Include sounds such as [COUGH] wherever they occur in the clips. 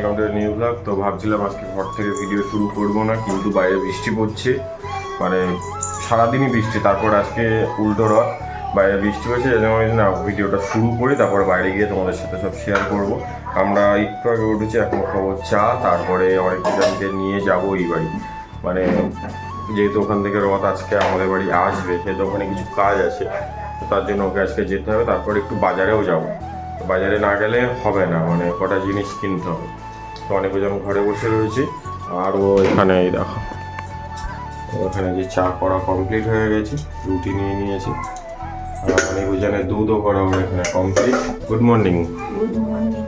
Welcome to new blog তো ভাবছিলাম আজকে ঘর থেকে ভিডিও শুরু করব না, কিন্তু বাইরে বৃষ্টি পড়ছে। মানে সারাদিনই বৃষ্টি, তারপর আজকে উল্টো রথ। বাইরে বৃষ্টি হয়েছে এই জন্য আমি না ভিডিওটা শুরু করি, তারপর বাইরে গিয়ে তোমাদের সাথে সব শেয়ার করব। আমরা একটু আগে উঠেছি, এখন খাব চা, তারপরে অনেক অনেকজনকে নিয়ে যাব এই বাড়ি। মানে যেহেতু ওখান থেকে রথ আজকে আমাদের বাড়ি আসবে, সেহেতু ওখানে কিছু কাজ আছে তার জন্য ওকে আজকে যেতে হবে, তারপর একটু বাজারেও যাব। বাজারে না গেলে হবে না মানে কটা জিনিস কিনতে হবে। তো অনেকজন ঘরে বসে রয়েছি। আর ও এখানে এই দেখো। ওখানে যে চা করা কমপ্লিট হয়ে গেছে রুটি নিয়ে নিয়েছি। আর অনেকজনের দুধও করা ওর এখানে complete good morning good morning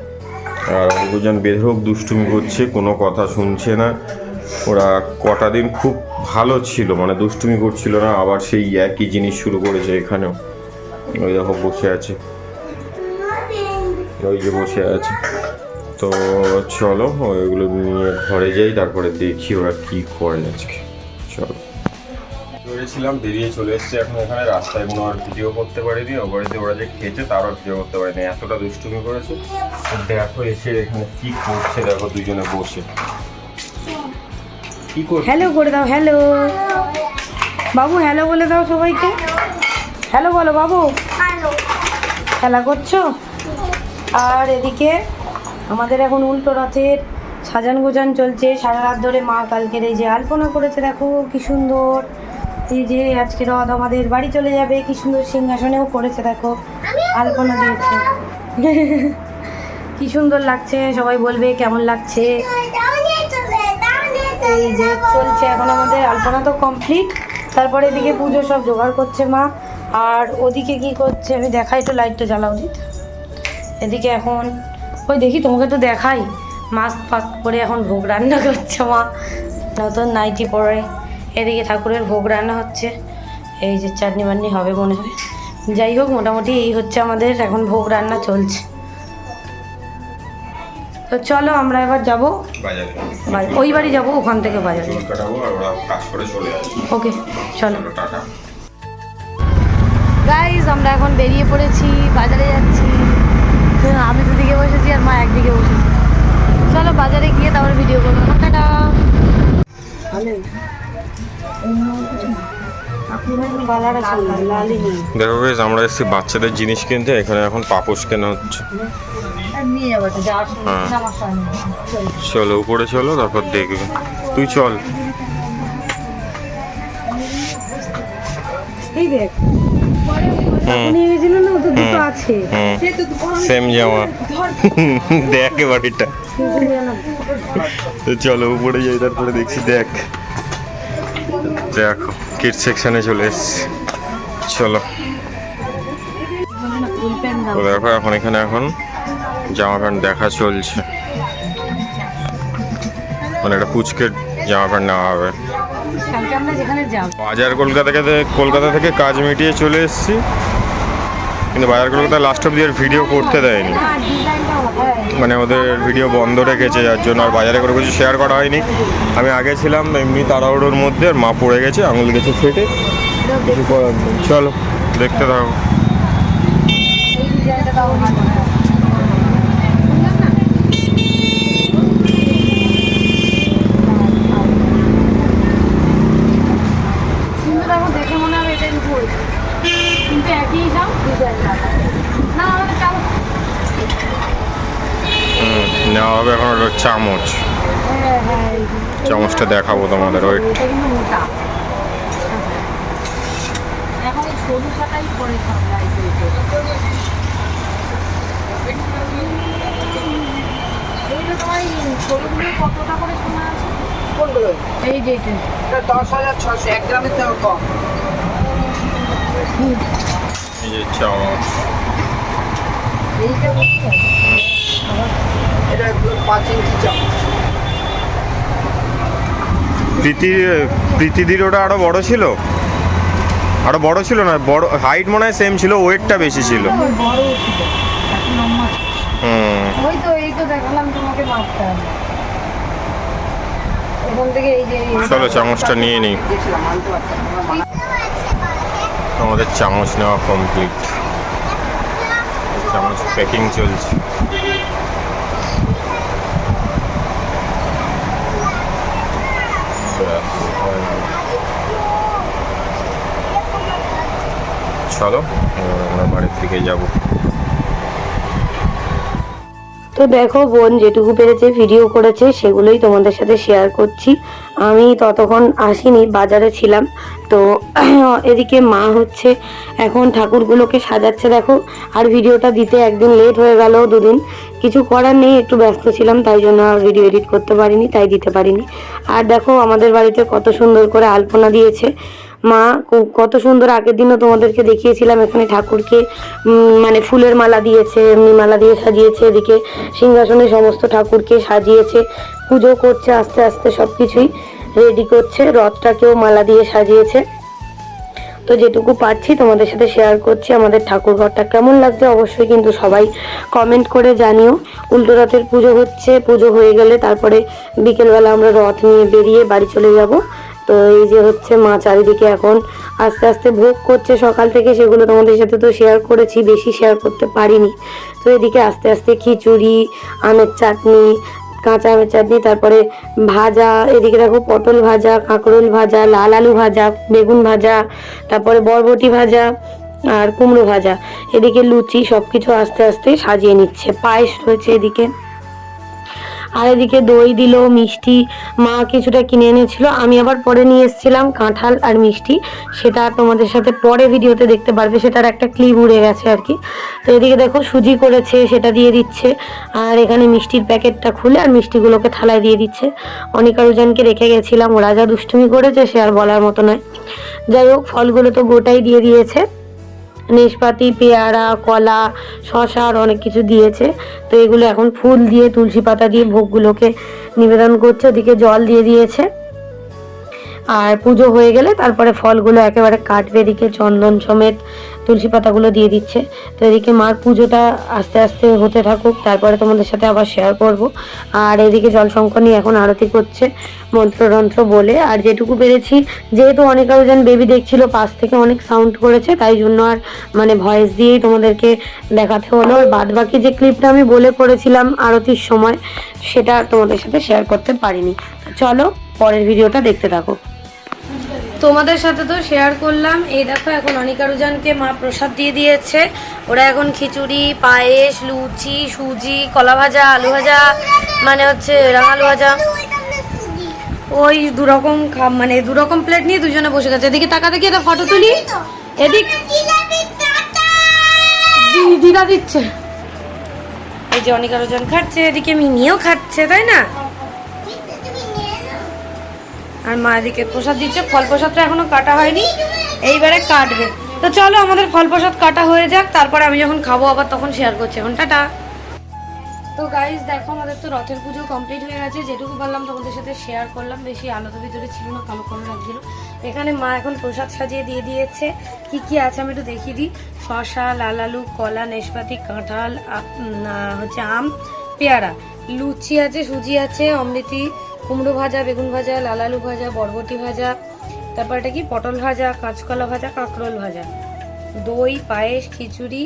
আর অনেকজন বেধরক দুষ্টুমি করছে কোনো কথা শুনছে না। ওরা কটা দিন খুব ভালো ছিল মানে দুষ্টুমি করছিল না আবার সেই একই জিনিস শুরু করেছে এখানেও। ওই দেখো বসে আছে। ওই যে বসে আছে। তো চলো ওইগুলো নিয়ে ঘরে যাই তারপরে দেখি ওরা কি করে আজকে। চলো। বেরিয়েছিলাম বেরিয়ে চলে এসেছি এখন এখানে। রাস্তায় কোনো আর ভিডিও করতে পারিনি ও বাড়িতে ওরা যে খেয়েছে তারও ভিডিও করতে পারিনি। এতটা দুষ্টুমি করেছে। দেখো এসে এখানে কি করছে দেখো দুজনে বসে। কি করছে? হ্যালো করে দাও হ্যালো বাবু হ্যালো বলে দাও সবাইকে। হ্যালো বলো বাবু। খেলা করছ? আর এদিকে আমাদের এখন উল্টো রথের সাজান গোজান চলছে। সারা রাত ধরে মা কালকের এই যে আলপনা করেছে, দেখো কি সুন্দর। এই যে আজকে রথ আমাদের বাড়ি চলে যাবে, কি সুন্দর সিংহাসনেও করেছে, দেখো। আলপনা দিয়েছে। কি সুন্দর লাগছে, সবাই বলবে কেমন লাগছে। এই যে চলছে এখন আমাদের আলপনা তো কমপ্লিট। তারপরে এদিকে পুজো সব জোগাড় করছে মা। আর ওদিকে কি করছে, আমি দেখাই তো লাইটটা জ্বালাও দিত এদিকে এখন ওই দেখি তোমাকে তো দেখাই। মাস্ক ফাস্ক করে এখন ভোগ রান্না করছে মা। নতুন নাইটি পরে এদিকে ঠাকুরের ভোগ রান্না হচ্ছে। এই যে চাটনি বাটনি হবে মনে হয়। যাই হোক মোটামুটি এই হচ্ছে আমাদের এখন ভোগ রান্না চলছে। তো চলো আমরা এবার যাব। ওই বাড়ি যাব ওখান থেকে বাজারে। ওকে চলো। গাইজ আমরা এখন বেরিয়ে পড়েছি বাজারে যাচ্ছি। আমি দুদিকে বসেছি আর মা একদিকে বসেছি। চলো বাজারে গিয়ে তারপরে ভিডিও করব। টাটা। দেখো বেশ আমরা এসেছি বাচ্চাদের জিনিস কিনতে এখানে এখন পাপোশ কেনা হচ্ছে। হ্যাঁ। চলো উপরে চলো তারপর দেখবে। তুই চল। এই দেখ। নিয়ে গেছিল না? দুটো। আছে। হুম সেম জামা। [LAUGHS] দেখ বাড়িটা তো চলো উপরে যাই তারপরে দেখছি দেখ। দেখো কিড সেকশনে চলে এসছি। চলো। তো দেখো এখন এখানে এখন জামা প্যান্ট দেখা চলছে। মানে একটা পুচকের জামা প্যান্ট নেওয়া হবে। বাজার কলকাতা থেকে কলকাতা থেকে কাজ মিটিয়ে চলে এসেছি। কিন্তু বাজারগুলোকে তো লাস্ট অব্দি আর ভিডিও করতে দেয়নি। মানে ওদের ভিডিও বন্ধ রেখেছে যার জন্য আর বাজারে করে কিছু শেয়ার করা হয়নি। আমি আগে ছিলাম এমনি তাড়াহুড়োর মধ্যে আর মা পড়ে গেছে আঙুল গেছে ফেটে। কিছু করার নেই চলো দেখতে থাকো এই ডিজাইনটা তাও ভালো কিন্তু তখন দেখে মনে হবে এটাই ভুল কিন্তু একই দাম ডিজাইন না আমাদের চাও হুম, নেওয়া হবে এখন হলো চামচ হ্যাঁ হ্যাঁ এই যে। চামচটা দেখাবো তোমাদের ওই এটা কিন্তু মোটা এখন এই সরু সাটাই পরে সব লাইট এইটা তোমার এই সরুগুলো কতটা করে শোনা আছে কোনগুলো এই যে দশ হাজার ছশো এক গ্রামের থেকে কম এই যে চামচ। এইটা এটা পাঁচ ইঞ্চি চামচ প্রীতি প্রীতিদির ওটা আরও বড় ছিল? আরও বড় ছিল না? বড় হাইট মনে হয় সেম ছিল ওয়েটটা বেশি ছিল। হুম। ওই তো এই তো দেখালাম তোমাকে মাপটা। চলো চামচটা নিয়ে নিই। আমাদের চামচ নেওয়া কমপ্লিট চামচ প্যাকিং চলছে। চলো আমরা বাড়ির দিকে তো দেখো বোন, যেটুকু পেরেছে ভিডিও করেছে, সেগুলোই তোমাদের সাথে শেয়ার করছি। আমি ততক্ষণ আসিনি, বাজারে ছিলাম। তো [CLEARS THROAT] এদিকে মা হচ্ছে, এখন ঠাকুরগুলোকে সাজাচ্ছে, দেখো। আর ভিডিওটা দিতে একদিন লেট হয়ে গেল দুদিন। কিছু করার নেই, একটু ব্যস্ত ছিলাম, তাই জন্য আর ভিডিও এডিট করতে পারিনি, তাই দিতে পারিনি। আর দেখো, আমাদের বাড়িতে কত সুন্দর করে আলপনা দিয়েছে। মা কত সুন্দর আগের দিনও তোমাদেরকে দেখিয়েছিলাম। এখানে ঠাকুরকে মানে ফুলের মালা দিয়েছে, এমনি মালা দিয়ে সাজিয়েছে, এদিকে সিংহাসনে সমস্ত ঠাকুরকে সাজিয়েছে। পুজো করছে, আস্তে আস্তে সব কিছুই রেডি করছে। রথটাকেও মালা দিয়ে সাজিয়েছে। তো যেটুকু পারছি তোমাদের সাথে শেয়ার করছি, আমাদের ঠাকুর ঘরটা কেমন লাগছে অবশ্যই কিন্তু সবাই কমেন্ট করে জানিও। উল্টো রথের পুজো হচ্ছে, পুজো হয়ে গেলে তারপরে বিকেলবেলা আমরা রথ নিয়ে বেরিয়ে বাড়ি চলে যাব। তো এই যে হচ্ছে মা চারিদিকে এখন আস্তে আস্তে ভোগ করছে সকাল থেকে, সেগুলো তোমাদের সাথে তো শেয়ার করেছি, বেশি শেয়ার করতে পারিনি। তো এদিকে আস্তে আস্তে খিচুড়ি, আমের চাটনি, কাঁচা আমের চাটনি, তারপরে ভাজা, এদিকে দেখো পটল ভাজা, কাঁকরোল ভাজা, লাল আলু ভাজা, বেগুন ভাজা, তারপরে বরবটি ভাজা আর কুমড়ো ভাজা। এদিকে লুচি সব কিছু আস্তে আস্তে সাজিয়ে নিচ্ছে, পায়েস রয়েছে এদিকে। আর এদিকে দই দিল, মিষ্টি। মা কিছুটা কিনে এনেছিল। আমি আবার পরে নিয়ে এসেছিলাম কাঁঠাল আর মিষ্টি। সেটা তোমাদের সাথে পরে ভিডিওতে দেখতে পারবে। সেটার একটা ক্লিপ উড়ে গেছে আর কি। তো এদিকে দেখো, সুজি করেছে, সেটা দিয়ে দিচ্ছে। আর এখানে মিষ্টির প্যাকেটটা খুলে আর মিষ্টিগুলোকে থালায় দিয়ে দিচ্ছে। অনেক আরোজনকে রেখে গেছিলাম। ওরা যা দুষ্টুমি করেছে, সে আর বলার মতো নয়। যাই হোক, ফলগুলো তো গোটাই দিয়ে দিয়েছে। নেশপাতি, পেয়ারা, কলা, শশা আর অনেক কিছু দিয়েছে। তো এগুলো এখন ফুল দিয়ে, তুলসী পাতা দিয়ে ভোগগুলোকে নিবেদন করছে। ওদিকে জল দিয়ে দিয়েছে। আর পুজো হয়ে গেলে তারপরে ফলগুলো একেবারে কাটবে এদিকে চন্দন সমেত তুলসী পাতাগুলো দিয়ে দিচ্ছে। তো এদিকে মার পুজোটা আস্তে আস্তে হতে থাকুক, তারপরে তোমাদের সাথে আবার শেয়ার করব। আর এদিকে জল শঙ্কর নিয়ে এখন আরতি করছে মন্ত্রযন্ত্র বলে। আর যেটুকু পেরেছি, যেহেতু অনেক আরোজন বেবি দেখছিল, পাশ থেকে অনেক সাউন্ড করেছে, তাই জন্য আর মানে ভয়েস দিয়েই তোমাদেরকে দেখাতে হলো। আর বাদ বাকি যে ক্লিপটা আমি বলে করেছিলাম আরতির সময়, সেটা তোমাদের সাথে শেয়ার করতে পারিনি। চলো, পরের ভিডিওটা দেখতে থাকো। তোমাদের সাথে তো শেয়ার করলাম। এই দেখো, এখন অনিকারুজানকে মা প্রসাদ দিয়ে দিয়েছে। ওরা এখন খিচুড়ি, পায়েস, লুচি, সুজি, কলা ভাজা, আলু ভাজা মানে হচ্ছে রাঙালু ভাজা। ওই দুরকম মানে দুরকম প্লেট নিয়ে দুজনে বসে গেছে। এদিকে টাকা দেখি একটা ফটো তুলি। এদিক দিদা দিচ্ছে। এই যে অনিকা অনিকারুজান খাচ্ছে, এদিকে মিনিও খাচ্ছে, তাই না? আর মা এদিকে প্রসাদ দিচ্ছে। ফল প্রসাদটা এখনও কাটা হয়নি। এইবারে কাটবে। তো চলো, আমাদের ফল প্রসাদ কাটা হয়ে যাক। তারপরে আমি যখন খাব, আবার তখন শেয়ার করছি। এখন টাটা। তো গাইজ দেখো, আমাদের তো রথের পুজো কমপ্লিট হয়ে গেছে। যেটুকু পারলাম তোমাদের সাথে শেয়ার করলাম। বেশি আলাদা ভিতরে ছিল না, কালো কালো লাগছিল। এখানে মা এখন প্রসাদ সাজিয়ে দিয়ে দিয়েছে। কি কি আছে আমি একটু দেখিয়ে দিই। শশা, লাল আলু, কলা নেশপাতি কাঁঠাল হচ্ছে আম, পেয়ারা। লুচি আছে, সুজি আছে, অমৃতি কুমড়ো ভাজা, বেগুন ভাজা, লাল আলু ভাজা, বরবটি ভাজা, তারপর এটা কি? পটল ভাজা, কাঁচকলা ভাজা, কাঁকরোল ভাজা। দই, পায়েস, খিচুড়ি,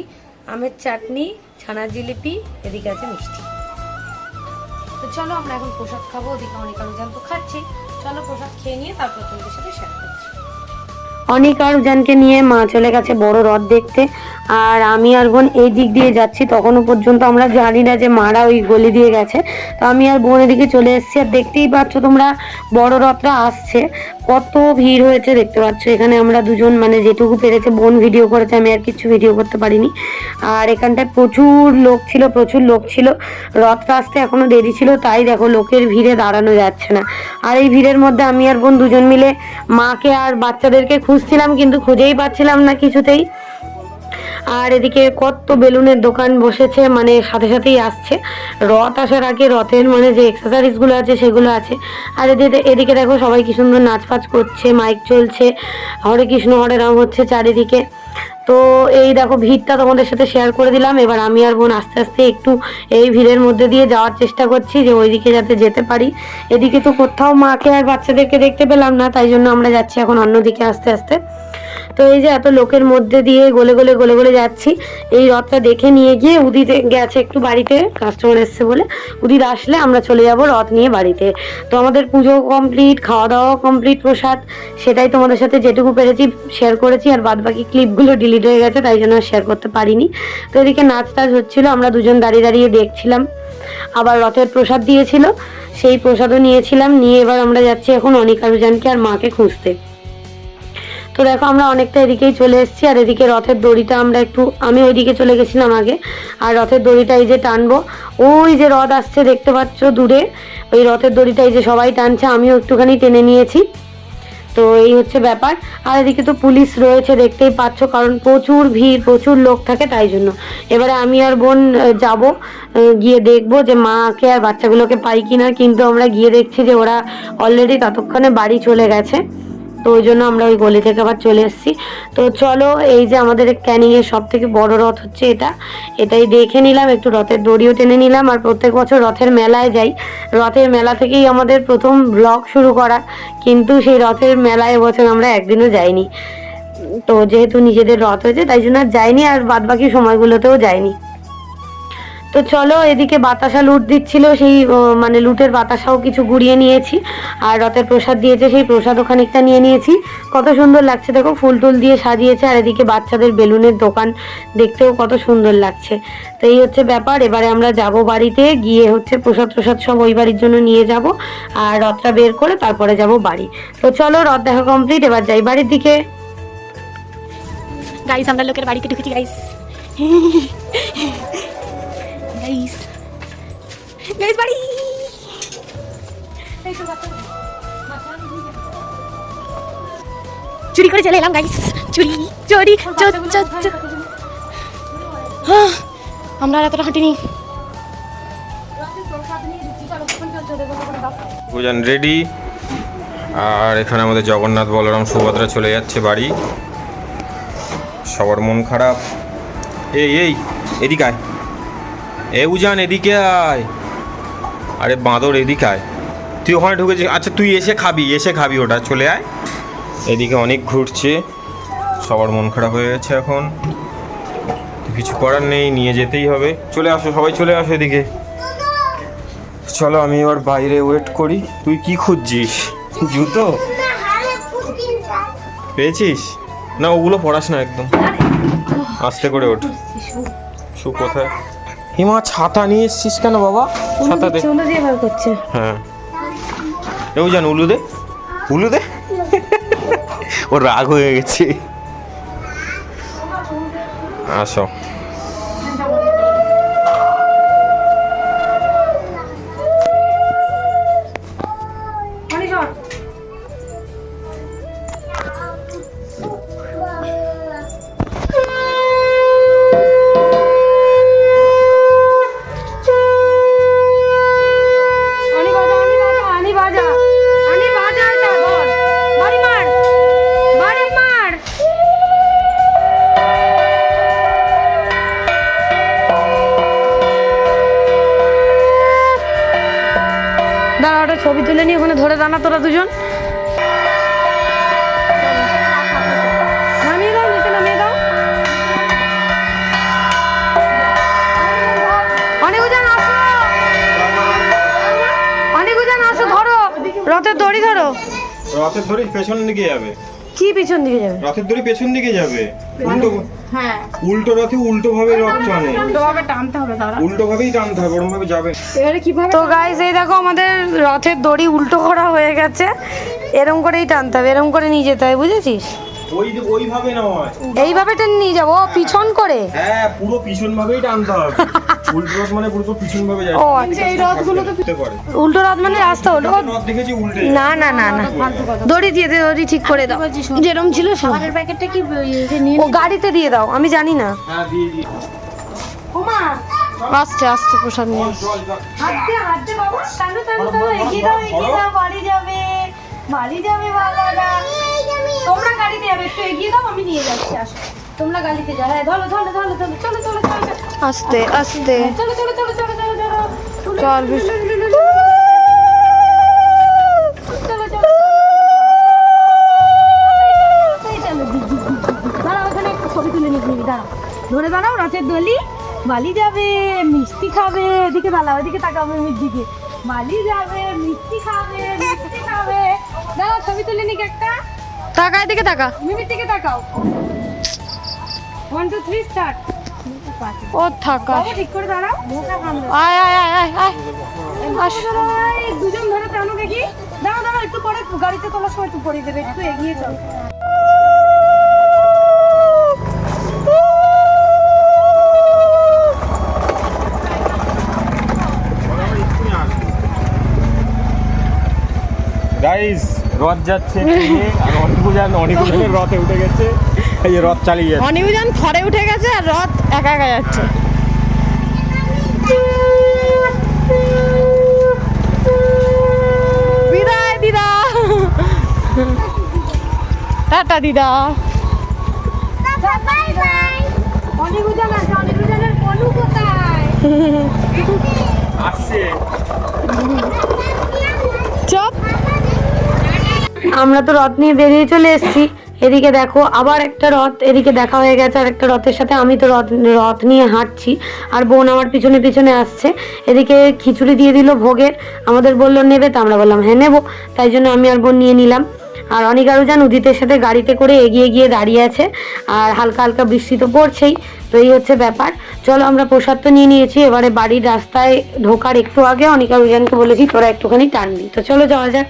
আমের চাটনি, ছানা জিলিপি, এদিকে আছে মিষ্টি। তো চলো আমরা এখন প্রসাদ খাব, ওদিকে অনেক আমি তো খাচ্ছি। চলো প্রসাদ খেয়ে নিয়ে তারপর তোমাদের সাথে শেয়ার অনেক আর উজানকে নিয়ে মা চলে গেছে বড় রথ দেখতে। আর আমি আর বোন এই দিক দিয়ে যাচ্ছি, তখনও পর্যন্ত আমরা জানি না যে মারা ওই গলি দিয়ে গেছে। তো আমি আর বোন এদিকে চলে এসেছি, আর দেখতেই পাচ্ছ তোমরা বড় রথটা আসছে। কত ভিড় হয়েছে দেখতে পাচ্ছ, এখানে আমরা দুজন মানে যেটুকু পেরেছে বোন ভিডিও করেছে, আমি আর কিছু ভিডিও করতে পারিনি। আর এখানটায় প্রচুর লোক ছিল, প্রচুর লোক ছিল। রথটা আসতে এখনও দেরি ছিল, তাই দেখো লোকের ভিড়ে দাঁড়ানো যাচ্ছে না। আর এই ভিড়ের মধ্যে আমি আর বোন দুজন মিলে মাকে আর বাচ্চাদেরকে খুঁজছিলাম, কিন্তু খুঁজেই পাচ্ছিলাম না কিছুতেই। আর এদিকে কত বেলুনের দোকান বসেছে মানে সাথে সাথেই আসছে। রথ আসার আগে রথের মানে যে এক্সারসাইজগুলো আছে, সেগুলো আছে। আর এদিকে এদিকে দেখো সবাই কি সুন্দর নাচ ফাচ করছে মাইক চলছে। হরে কৃষ্ণ, হরে রাম হচ্ছে চারিদিকে। তো এই দেখো ভিড়টা তোমাদের সাথে শেয়ার করে দিলাম। এবার আমি আর বোন আস্তে আস্তে একটু এই ভিড়ের মধ্যে দিয়ে যাওয়ার চেষ্টা করছি যে ওইদিকে যাতে যেতে পারি। এদিকে তো কোথাও মাকে আর বাচ্চাদেরকে দেখতে পেলাম না, তাই জন্য আমরা যাচ্ছি এখন অন্যদিকে আস্তে আস্তে। তো এই যে এত লোকের মধ্যে দিয়ে গলে গলে গলে গলে যাচ্ছি, এই রথটা দেখে নিয়ে গিয়ে উদিত গেছে একটু বাড়িতে কাস্টমার এসছে বলে। উদিত আসলে আমরা চলে যাব রথ নিয়ে বাড়িতে। তো আমাদের পুজো কমপ্লিট খাওয়া দাওয়া কমপ্লিট প্রসাদ, সেটাই তোমাদের সাথে যেটুকু পেরেছি শেয়ার করেছি, আর বাদ বাকি ক্লিপগুলো ডিলিট হয়ে গেছে, তাই জন্য শেয়ার করতে পারিনি। তো এদিকে নাচ টাচ হচ্ছিল, আমরা দুজন দাঁড়িয়ে দাঁড়িয়ে দেখছিলাম। আবার রথের প্রসাদ দিয়েছিল, সেই প্রসাদও নিয়েছিলাম, নিয়ে এবার আমরা যাচ্ছি এখন অনিকা রুজানকে আর মাকে খুঁজতে। তো দেখো, আমরা অনেকটা এদিকেই চলে এসেছি, আর এদিকে রথের দড়িটা আমরা একটু, আমি ওইদিকে চলে গেছিলাম আগে, আর রথের দড়িটা এই যে টানবো, ওই যে রথ আসছে দেখতে পাচ্ছ দূরে, ওই রথের দড়িটা এই যে সবাই টানছে, আমিও একটুখানি টেনে নিয়েছি, তো এই হচ্ছে ব্যাপার, আর এদিকে তো পুলিশ রয়েছে দেখতেই পাচ্ছ, কারণ প্রচুর ভিড়, প্রচুর লোক থাকে তাই জন্য, এবারে আমি আর বোন যাব গিয়ে দেখব যে মাকে আর বাচ্চাগুলোকে পাই কিনা, কিন্তু আমরা গিয়ে দেখছি যে ওরা অলরেডি ততক্ষণে বাড়ি চলে গেছে। তো ওই জন্য আমরা ওই গলি থেকে আবার চলে এসেছি। তো চলো, এই যে আমাদের ক্যানিংয়ের সব থেকে বড় রথ হচ্ছে এটা। এটাই দেখে নিলাম, একটু রথের দড়িও টেনে নিলাম আর প্রত্যেক বছর রথের মেলায় যাই। রথের মেলা থেকেই আমাদের প্রথম ব্লগ শুরু করা, কিন্তু সেই রথের মেলায় এবছর আমরা একদিনও যাইনি। তো যেহেতু নিজেদের রথ হয়েছে, তাই জন্য আর যাইনি আর বাদ বাকি সময়গুলোতেও যাইনি। তো চলো এদিকে বাতাসা লুট দিচ্ছিল, সেই মানে লুটের বাতাসাও কিছু গুড়িয়ে নিয়েছি। আর রথের প্রসাদ দিয়েছে, সেই প্রসাদও খানিকটা নিয়ে নিয়েছি। কত সুন্দর লাগছে, দেখো, ফুল টুল দিয়ে সাজিয়েছে, আর এদিকে বাচ্চাদের বেলুনের দোকান দেখতেও কত সুন্দর লাগছে। তো এই হচ্ছে ব্যাপার, এবারে আমরা যাব বাড়িতে, গিয়ে হচ্ছে প্রসাদ প্রসাদ সব ওই বাড়ির জন্য নিয়ে যাব, আর রথটা বের করে তারপরে যাব বাড়ি। তো চলো, রথ দেখা কমপ্লিট এবার যাই বাড়ির দিকে। গাইস আমরা লোকের বাড়িতে ঢুকেছি গাইস গাইস গাইস বাড়ি চুরি করে চলে এলাম গাইস চুরি চুরি। হ্যাঁ, আমরা আর এতটা হাঁটিনি। পূজান রেডি আর এখানে আমাদের জগন্নাথ বলরাম সুভদ্রা চলে যাচ্ছে বাড়ি। সবার মন খারাপ। এই এই এদিকে আয়। এ উজান, এদিকে আয়। আরে বাঁদর, এদিকে আয়। তুই ওখানে ঢুকেছিস? আচ্ছা তুই এসে খাবি এসে খাবি ওটা, চলে আয়। এদিকে অনেক ঘুরছে। সবার মন খারাপ হয়ে গেছে এখন। কিছু করার নেই, নিয়ে যেতেই হবে। চলে আসো, সবাই চলে আসো এদিকে। চলো, আমি এবার বাইরে ওয়েট করি। তুই কি খুঁজছিস? জুতো? পেয়েছিস? না, ওগুলো পড়াস না একদম। আস্তে করে ওঠ। শু, কোথায়? হিমা ছাতা নিয়ে এসছিস কেন বাবা? ছাতা দে। উলু দিয়ে বার করছে। হ্যাঁ। এও জান উলু দে। উলু দে। ও রাগ হয়ে গেছে। আসো। তুলে নিয়ে ওখানে ধরে দাঁড়া তোরা দুজন? রথের দড়ি ধরো। রথের দড়ি পেছন দিকে যাবে। কি পিছন দিকে যাবে? রথের দড়ি পেছন দিকে যাবে। হ্যাঁ। উল্টো রথে উল্টো ভাবে রথ টানে। উল্টো ভাবেই টানতে হবে ওরম ভাবে যাবে। তো গাইস এই দেখো আমাদের রথের দড়ি উল্টো করা হয়ে গেছে। এরম করেই টানতে হবে এরম করে নিয়ে যেতে হয় বুঝেছিস? ওই ওইভাবে নয়। এইভাবে টেনে নিয়ে যাব ও, পিছন করে? হ্যাঁ পুরো পিছন ভাবেই টানতে হবে। উল্টো রথ মানে পুরো পিছন ভাবে যায়। ও আচ্ছা এই রথগুলো তো পারে। উল্টো রথ মানে রাস্তা রথ দেখেছি উল্টে। না না না না। দড়ি দিয়ে দে দড়ি ঠিক করে দাও। যেরম ছিল। প্যাকেটটা কি ও গাড়িতে দিয়ে দাও আমি জানি না। হ্যাঁ দিয়ে দিয়ে আসছে আসছে প্রসাদ নিয়ে আসছে। চল চল। হাঁটতে হাঁটতে বাবা। টানো টানো টানো এগিয়ে দাও এগিয়ে দাও বাড়ি যাবে। বালি যাবে বালারা তোমরা গাড়িতে যাবে একটু এগিয়ে দাও আমি নিয়ে যাচ্ছি আসো। তোমরা গাড়িতে যাও। হ্যাঁ ধরো ধরো ধরো ধরো চলো চলো চলো আস্তে আস্তে। হ্যাঁ, চলো চলো চলো চলো চলো চলো। ধরে দাঁড়াও রাতের দলি। বালি যাবে মিষ্টি খাবে এদিকে ভালো ওদিকে তাকাবে মিষ্টিকে বালি যাবে মিষ্টি খাবে মিষ্টি খাবে। দাঁড়াও ছবি তুলে নিক একটা। তাকা এদিকে তাকা। মিমির দিকে তাকাও। ওয়ান টু থ্রি স্টার্ট ও থাকা। ঠিক করে দাঁড়াও। আয় আয় আয় আয় আয়। দুজন ধরে টানো দেখি। দাঁড়াও দাঁড়াও একটু পরে গাড়িতে তোলার সময় একটু পরে দেবে একটু এগিয়ে চল। গাইস রথ যাচ্ছে আর অনিকুজান অনিকুজানের রথে উঠে গেছে। এই যে রথ চালিয়ে যাচ্ছে। অনিউজান থরে উঠে গেছে আর রথ একা একা যাচ্ছে। বিদায় দিদা। টাটা দিদা। বাই বাই অনিকুজান আছে অনিকুজানের কলু কোথায়? আসছে। চপ। আমরা তো রথ নিয়ে বেরিয়ে চলে এসেছি। এদিকে দেখো, আবার একটা রথ, এদিকে দেখা হয়ে গেছে আর একটা রথের সাথে। আমি তো রথ রথ নিয়ে হাঁটছি, আর বোন আমার পিছনে পিছনে আসছে। এদিকে খিচুড়ি দিয়ে দিল ভোগের, আমাদের বলল, নেবে? তো আমরা বললাম হ্যাঁ নেব। তাই জন্য আমি আর বোন নিয়ে নিলাম। আর অনেক আরও যান উদিতের সাথে গাড়িতে করে এগিয়ে গিয়ে দাঁড়িয়ে আছে, আর হালকা হালকা বৃষ্টি তো পড়ছেই, তো এই হচ্ছে ব্যাপার। চলো, আমরা প্রসাদ তো নিয়ে নিয়েছি, এবারে বাড়ির রাস্তায় ঢোকার একটু আগে অনিকা রুজানকে বলেছি, তোরা একটুখানি টানবি। তো চলো, যাওয়া যাক।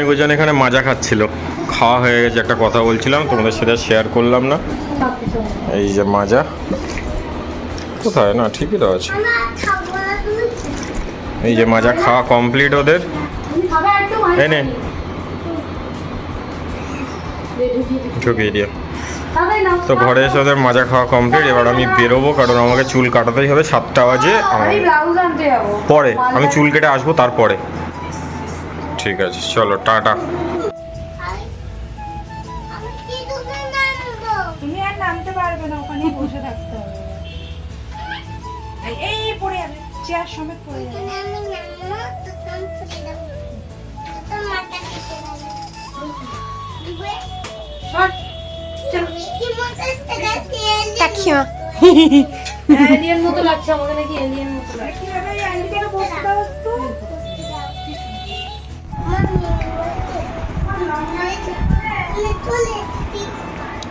অনেকজন এখানে মাজা খাচ্ছিল। খাওয়া হয়ে গেছে একটা কথা বলছিলাম তোমাদের সাথে শেয়ার করলাম না। এই যে মাজা। কোথায়? না ঠিকই তো আছে। এই যে মাজা খাওয়া কমপ্লিট ওদের। এনে ঢুকিয়ে দিয়ে তো ঘরে এসে ওদের মাজা খাওয়া কমপ্লিট এবার আমি বেরোবো কারণ আমাকে চুল কাটাতেই হবে সাতটা বাজে। পরে আমি চুল কেটে আসব তারপরে। ঠিক আছে চলো টাটা। তুমি আর নামতে পারবে না ওখানে বসে থাকতে হবে। এই- পড়ে যাবে চেয়ার সমেত পড়ে যাবে। এলিয়েন মতো লাগছে আমাকে নাকি এলিয়েন মতো লাগছে?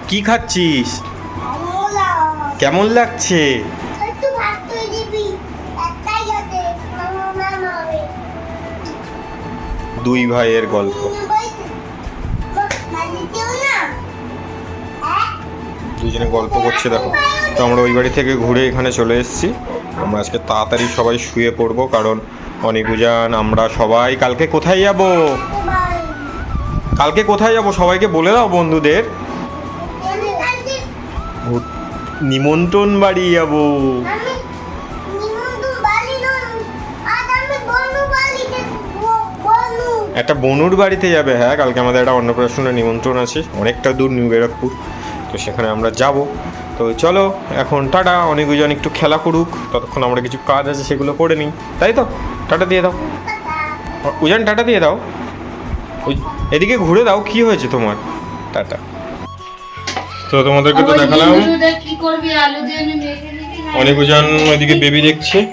কি খাচ্ছিস? কেমন লাগছে? দুই ভাইয়ের গল্প। দুজনে গল্প করছে দেখো। তো আমরা ওই বাড়ি থেকে ঘুরে এখানে চলে এসেছি। আমরা আজকে তাড়াতাড়ি সবাই শুয়ে পড়ব কারণ অনিকুজান আমরা সবাই কালকে কোথায় যাব? কালকে কোথায় যাব? সবাইকে বলে দাও বন্ধুদের। নিমন্ত্রণ বাড়ি যাব। একটা বনুর বাড়িতে যাবে হ্যাঁ কালকে আমাদের একটা অন্নপ্রাশনের নিমন্ত্রণ আছে অনেকটা দূর নিউ ব্যারাকপুর তো সেখানে আমরা যাব। তো চলো এখন টাটা অনেকজন একটু খেলা করুক ততক্ষণ আমরা কিছু কাজ আছে সেগুলো করে নিই। তাই তো? টাটা দিয়ে দাও। উজান টাটা দিয়ে দাও। উজ- এদিকে ঘুরে দাও কি হয়েছে তোমার? টাটা। তো তোমাদেরকে তো দেখালাম। কি করবি? আলু দিয়ে আমি মেখে দিবি না ওইদিকে বেবি দেখছে।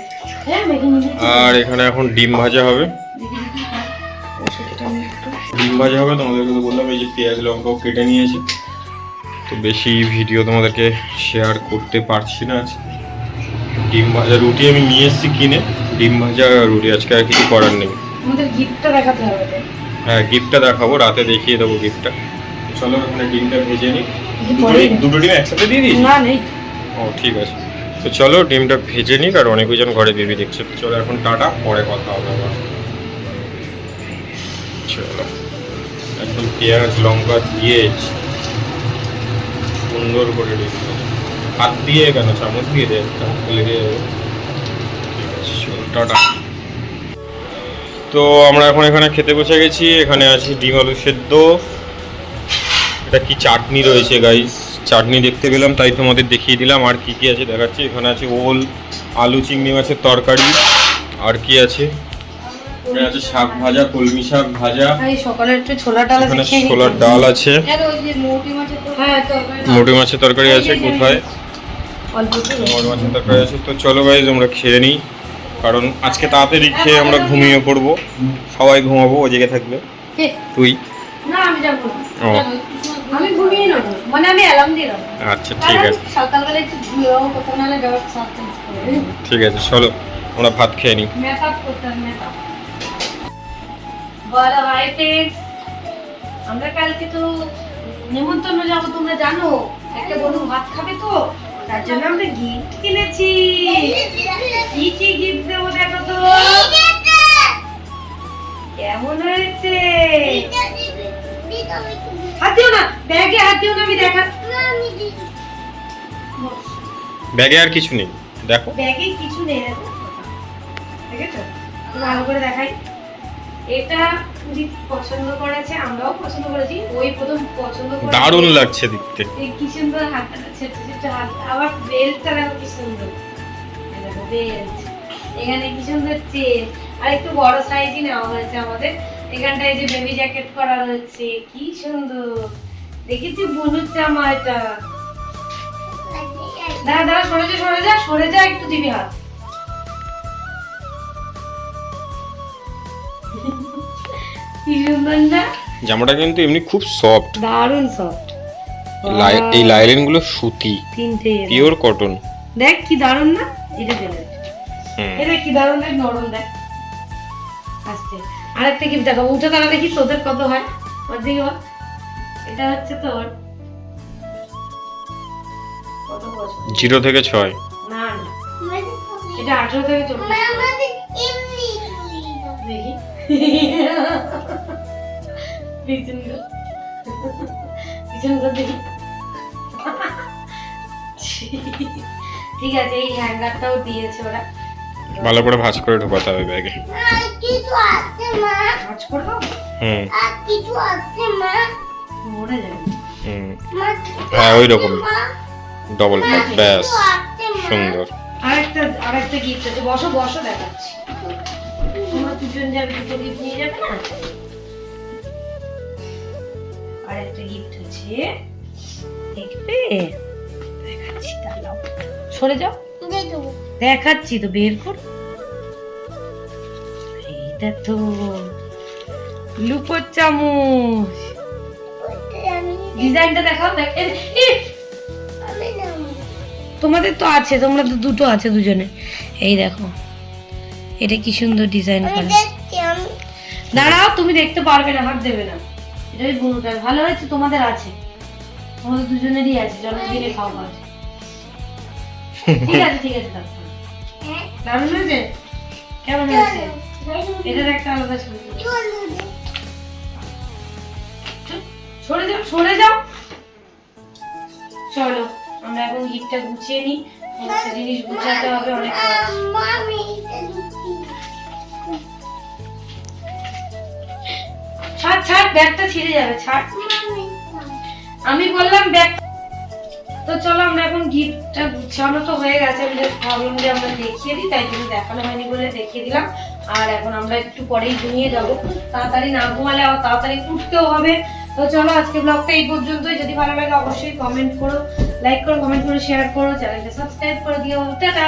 হ্যাঁ আর এখানে এখন ডিম ভাজা হবে। ডিম ভাজা হবে তোমাদেরকে তো বললাম এই যে পেঁয়াজ লঙ্কাও কেটে নিয়েছি। তো বেশি ভিডিও তোমাদেরকে শেয়ার করতে পারছি না আজকে ডিম ভাজা রুটি আমি নিয়ে এসেছি কিনে। ডিম ভাজা রুটি আজকে আর কিছু করার নেই। আমাদের গিফটটা দেখাতে হবে। হ্যাঁ গিফটটা দেখাবো রাতে দেখিয়ে দেবো গিফটটা চলো এখানে ডিমটা ভেজে নিই। দুটো ডিম- একসাথে দিয়ে দিই না নেই। ও ঠিক আছে। তো চলো ডিমটা ভেজে নিই আর অনেকজন ঘরে বেবি দেখছে। চলো এখন টাটা পরে কথা হবে আবার। চলো। একদম পেঁয়াজ লঙ্কা দিয়ে সুন্দর করে ডিম হাত দিয়ে কেন চামচ দিয়ে দে একটা লেগে যাবে ঠিক আছে চলো টাটা। তো আমরা এখন এখানে খেতে বসে গেছি এখানে আছে ডিম আলু সেদ্ধ। এটা কি চাটনি রয়েছে গাইস চাটনি দেখতে পেলাম তাই তোমাদের দেখিয়ে দিলাম। আর কি কি আছে দেখাচ্ছি? এখানে আছে ওল আলু চিংড়ি মাছের তরকারি। আর কি আছে? আছে শাক ভাজা কলমি শাক ভাজা। সকালে একটু ছোলা ডাল এখানে খেয়ে ছোলার ডাল আছে। আর মোটি মাছের হ্যাঁ তরকারি মাছের তরকারি আছে কোথায়? মোটি মাছের তরকারি আছে। তো চলো গাইজ আমরা খেয়ে নিই। কারণ আজকে তাড়াতাড়ি খেয়ে আমরা ঘুমিয়ে পড়ব। সবাই ঘুমাবো ও জেগে থাকবে। তুই? না আমি যাব ও। আমি ঘুমিয়ে নেব মানে আমি অ্যালার্ম দিলাম আচ্ছা ঠিক আছে। সকালবেলা একটু ঘুরেও কোথাও নাহলে যাওয়ার ঠিক আছে চলো আমরা ভাত খেয়ে নিই। মেকআপ করতাম মেকআপ বলো হাই ফ্রেন্ডস আমরা কালকে তো নিমন্ত্রণ যাব তোমরা জানো একটা বড় ভাত খাবে তো। জন্য আমরা গিফট কিনেছি। কি কি গিফট দেবো দেখো তো। কেমন হয়েছে? হাত দিও না ব্যাগে হাত দিও না আমি দেখা ব্যাগে আর কিছু নেই দেখো। ব্যাগে কিছু নেই দেখো। দেখেছ? একটু ভালো করে দেখাই। এটা পুরীত পছন্দ করেছে আমরাও পছন্দ করেছি। ওই প্রথম পছন্দ করে দারুণ লাগছে দেখতে। কি সুন্দর হাত ছোট ছোট হাত। আবার বেল্টটা দেখো কি সুন্দর। বেল্ট এখানে কি সুন্দর চেন আর একটু বড় সাইজই নেওয়া হয়েছে আমাদের। এখানটায় যে বেবি জ্যাকেট করা রয়েছে কি সুন্দর। দেখেছি বুনুর জামা এটা। দাঁড়া দাঁড়া সরে যা সরে যা সরে যা একটু দিবি হাত। কি সুন্দর না জামাটা কিন্তু এমনি খুব সফট দারুণ সফট এই লাইলেনগুলো সুতি। তিনটে পিওর কটন দেখ কি দারুণ না? এটা হুম। এটা কি দারুণ দেখ নরম দেখ। আস্তে। আরেকটা কি দেখো উঠে তারা দেখি তোদের কত হয়। ওর দিকে এটা হচ্ছে তোর কত বছর? জিরো থেকে ছয়। না না। এটা আঠারো থেকে চব্বিশ। দেখি। ঠিক আছে এই হ্যাঙ্গারটাও দিয়েছে ওরা। ভালো করে ভাঁজ করে ঢোকাতে হবে ব্যাগে। কিছু আছে মা? কাজ করে হুম। আর কিছু আছে মা? মরে যাবে। হুম। হ্যাঁ ওই রকম। ডবল ব্যাস সুন্দর। আরেকটা আরেকটা গিফট আছে। বসো বসো দেখাচ্ছি। দুজন যাবে দুটো গিফট নিয়ে যাবে না? আরেকটা গিফট আছে। দেখবে? দেখাচ্ছি দাঁড়াও। সরে যাও। দেখাচ্ছি তো বের কর। এইটা তো লুকোর চামচ। ডিজাইনটা দেখাও দেখ। তোমাদের তো আছে তোমরা তো দুটো আছে দুজনে। এই দেখো। এটা কি সুন্দর ডিজাইন করা। দাঁড়াও তুমি দেখতে পারবে না হাত দেবে না। এটা ওই বুনুটা ভালো হয়েছে তোমাদের আছে। তোমাদের দুজনেরই আছে জন্মদিনে খাওয়া আছে ঠিক আছে ঠিক আছে হ্যাঁ? দারুণ হয়েছে? কেমন হয়েছে? এটার একটা আলাদা ছবি সরে যাও সরে যাও। চলো আমরা এখন গিফটটা গুছিয়ে নিই। জিনিস গুছাতে হবে অনেক ছাড় ছাড়, ব্যাগটা ছিঁড়ে যাবে, ছাড়। আমি বললাম, ব্যাগ তো চলো আমরা এখন গিফটটা গুছানো তো হয়ে গেছে, আমি just ভাবলাম যে আমরা দেখিয়ে দিই, তাই জন্য দেখানো হয়নি বলে দেখিয়ে দিলাম। আর এখন আমরা একটু পরেই ঘুমিয়ে যাব। তাড়াতাড়ি না ঘুমালে আবার তাড়াতাড়ি উঠতেও হবে। তো চলো আজকে ব্লগটা এই পর্যন্তই। যদি ভালো লাগে অবশ্যই কমেন্ট করো লাইক করো কমেন্ট করো শেয়ার করো চ্যানেলটা সাবস্ক্রাইব করে দিও। টাটা!